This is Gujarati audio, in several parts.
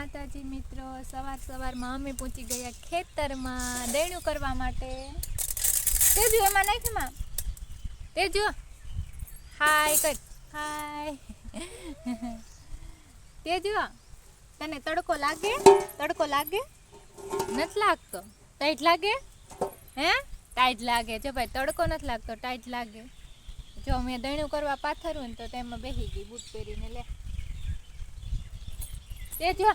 માતાજી મિત્રો, સવાર સવારમાં અમે પહોંચી ગયા ખેતરમાં દેણું કરવા માટે. તેજુ એમાં નાખમાં તેજુ હાય કર હાય. તેજુ તને તડકો લાગે? તડકો લાગે? નથી લાગતો. ટાઈટ લાગે? હે? ટાઈટ લાગે. જો ભાઈ, તડકો નથી લાગતો, ટાઈટ લાગે. જો મેં દેણું કરવા પાથરું ને તો તેમાં બેસી ગઈ બૂટ પહેરીને, લે. તે જો.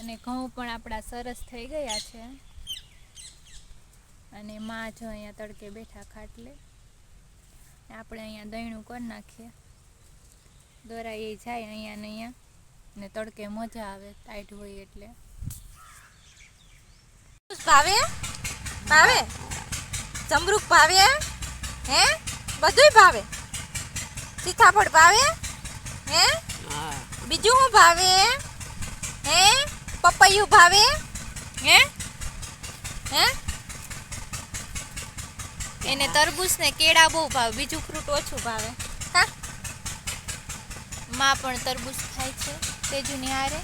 અને ઘઉં પણ આપણા સરસ થઈ ગયા છે. અને માં જો અહીંયા તડકે બેઠા ખાટલે. આપણે અહીંયા દહીણું કરી નાખીએ. દોરા એ જાય અહીંયા ને અહીંયા. ને તડકે મજા આવે ટાઈટ હોય એટલે. ભાવે? ભાવે? જમરૂક ભાવે? હે? બધુંય ભાવે. સીતાફળ ભાવે? હે? બીજું શું ભાવે? હે? પપૈયું ભાવે? હે? હે? એને તરબૂચ ને કેળા બહુ ભાવે બીજું ફ્રૂટ ઓછું ભાવે. હા. માં પણ તરબૂચ ખાય છે તેજુની હારે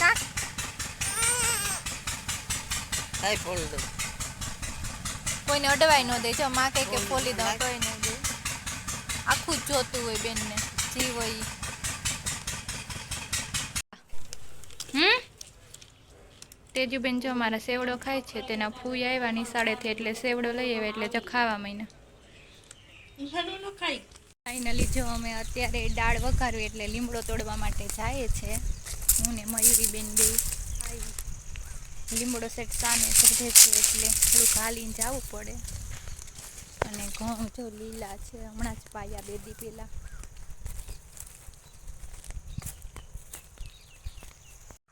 હા. હાય કોઈને અડવાય ન દેજો માં કે ફોલી દઉં કોઈ ન દે. આખું જ જોતું હોય બેનને જીવ હોય હમ? તેજુબેન જો મારા સેવડો ખાય છે તેના ફૂઈ આવ્યા નિશાળેથી એટલે સેવડો લઈ આવ્યા એટલે જો ખાવા મહિના ફાઇનલી જો અમે અત્યારે દાળ વઘારવી એટલે લીમડો તોડવા માટે જાય છે હું ને મયુરીબેન બે લીમડો સેટ સામે ચઢે છે એટલે થોડુંક હાલીને જવું પડે. અને ઘઉં જો લીલા છે. હમણાં જ પાયા બે દી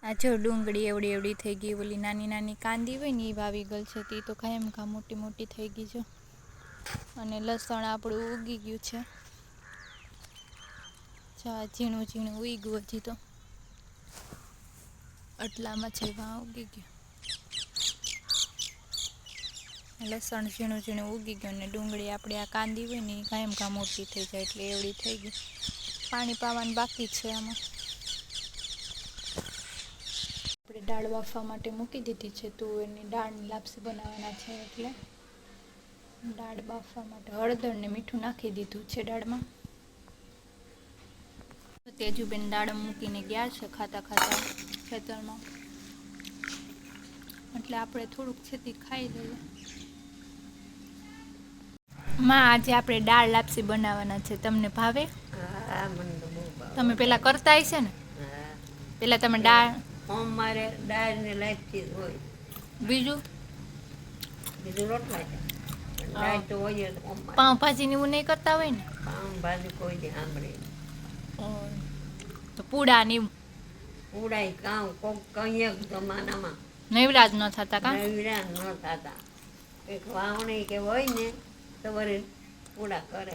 આ જો ડુંગળી એવડી એવડી થઈ ગઈ. ઓલી નાની નાની કાંદી હોય ને એ વાવી ગયેલ છે. તે તો ખાય એમ કા મોટી મોટી થઈ ગઈ છે અને લસણ આપણું ઉગી ગયું છે. ચા ઝીણું ઝીણું ઉગી હજી તો. આટલામાં છે વાં ઉગી ગયું. લસણ ઝીણું ઝીણું ઉગી ગયું ને ડુંગળી આપણે આ કાંદી હોય ને એ કાયમ મોટી થઈ જાય એટલે એવડી થઈ ગઈ. પાણી પાવાનું બાકી છે આમાં. આપણે દાળ બાફવા માટે મૂકી દીધી છે તું એની દાળની લાપસી બનાવવાના છે એટલે દાળ બાફવા માટે હળદર ને મીઠું નાખી દીધું છે દાળમાં. તેજુબેન દાળ મૂકીને ગયા છે ખાતા ખાતા ખેતરમાં. એટલે આપણે થોડુંક છેતી ખાઈ લઈએ. માં આજે આપણે દાળ લાપસી બનાવવાના છે. તમને ભાવે? તમે પેલા કરતા હશે ને? પેલા તમે દાળ અમારે મારે દાળ ને લાપસી હોય. બીજું? બીજું રોટલા છે. પણ હોય જ ઓમ મારે. પાઉંભાજી ને એવું નહીં કરતા હોય ને? પાઉં ભાજી કોઈ સાંભળે તો પૂડા ને એવું? ઉડાઈ કામ કોક કઈ જમાનામાં. નૈવરાજ ન થતા કા? નૈવરાજ ન થતા. એક વાવણી કે હોય ને વળી પૂડા કરે.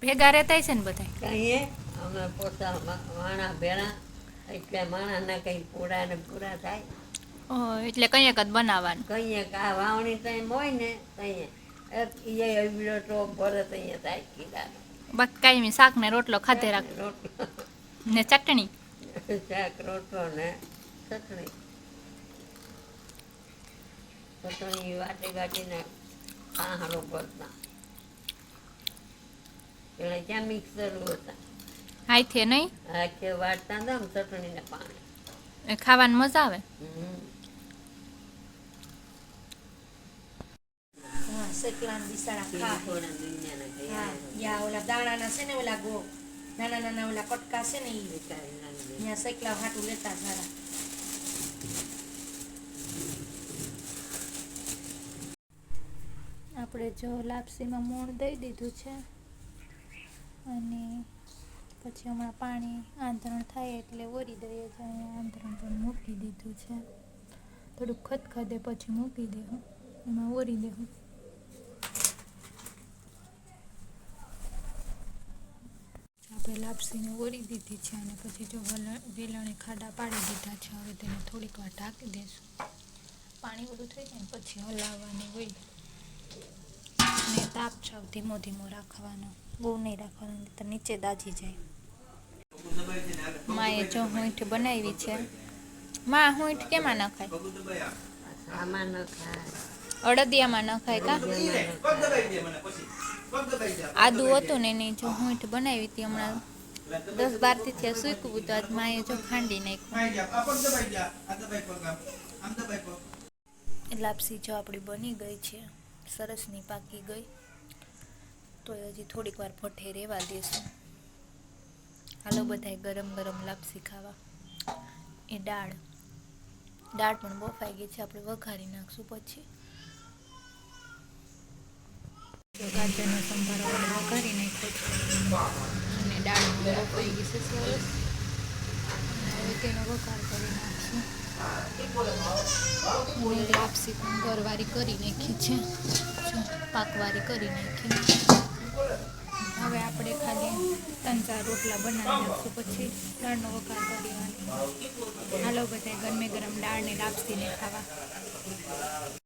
ભેગા રહેતા છે ને બધા કહીએ અમે પોતા માણા ભેણા એટલે માણાના કંઈ પૂડા ને પૂરા થાય. એટલે કંઈક જ બનાવવાનું. કહીએ કે આ વાવણી ટાઈમ હોય ને એક ઈએ અબીલો ટોપ ભરે તઈએ થાય કીડા બાકી કાંઈ શાક ને રોટલો ખાધે રાખ. રોટલો. ને ચટણી? શાક રોટલો ને ચટણી. ચટણી વાટી ગાટીને આહારો ભરતા પેલા ત્યાં મિક્સર હતા. હાથે નહીં? આખે વાટતા હતા આમ ચટણી પાણી. ખાવાની મજા આવે? હમ. હા શેકલા બિસાડા પેલી ખા થોડા દુનિયાના હા ગયા યા ઓલા દાણાના છે ને ઓલા ગો નાના નાના ઓલા કટકા છે ને એ ત્યાં શેકલા હાટું લેતા સારા આપણે જો લાપસીમાં મૂળ દઈ દીધું છે અને પછી હમણાં પાણી આંધણ થાય એટલે ઓરી દઈએ છીએ. આંધણ પણ મૂકી દીધું છે. થોડુંક ખદખદે પછી મૂકી દેવું એમાં ઓરી દેવું આપણે લાપસીને ઓરી દીધી છે અને પછી જો વેલણે ખાડા પાડી દીધા છે. હવે તેને થોડીક વાર ઢાંકી દઈશું પાણી બધું થઈ જાય ને પછી હલાવવાની હોય. ને તાપ છાવ ધીમો ધીમો રાખવાનો. બહુ નહીં રાખવાનો તો નીચે દાજી જાય. માએ જો હુંઠ બનાવી છે. માં હુંઠ કેમાં નખાય આમાં ન ખાય. અડદિયામાં નખાય કા? આદુ હતું ને એની જો હુંઠ બનાવી હતી હમણાં. દસ બારથી થયા સૂકવું તો આજ માએ જો ખાંડી નાખ્યું. લાપસી જો આપણી બની ગઈ છે. સરસની પાકી ગઈ. તો હજી થોડીક વાર ભઠ્ઠે રહેવા દેશું. હાલો બધાય ગરમ ગરમ લાપસી ખાવા. એ દાળ. દાળ પણ બફાઈ ગઈ છે, આપણે વઘારી નાખશું પછી. ગાજરનો સંભારો આપણે વઘારી નાખ્યો અને દાળ બફાઈ ગઈ છે સરસ. હવે તેનો વઘાર કરી નાખશું. લાપસી ગરવારી કરી નાખી છે. પાકવારી કરી નાખી. હવે આપણે ખાલી ત્રણ ચાર રોટલા બનાવી નાખશું, પછી દાળનો વઘાર કરી દેવાનો હાલો બધા ગરમે ગરમ દાળને લાપસીને ખાવા.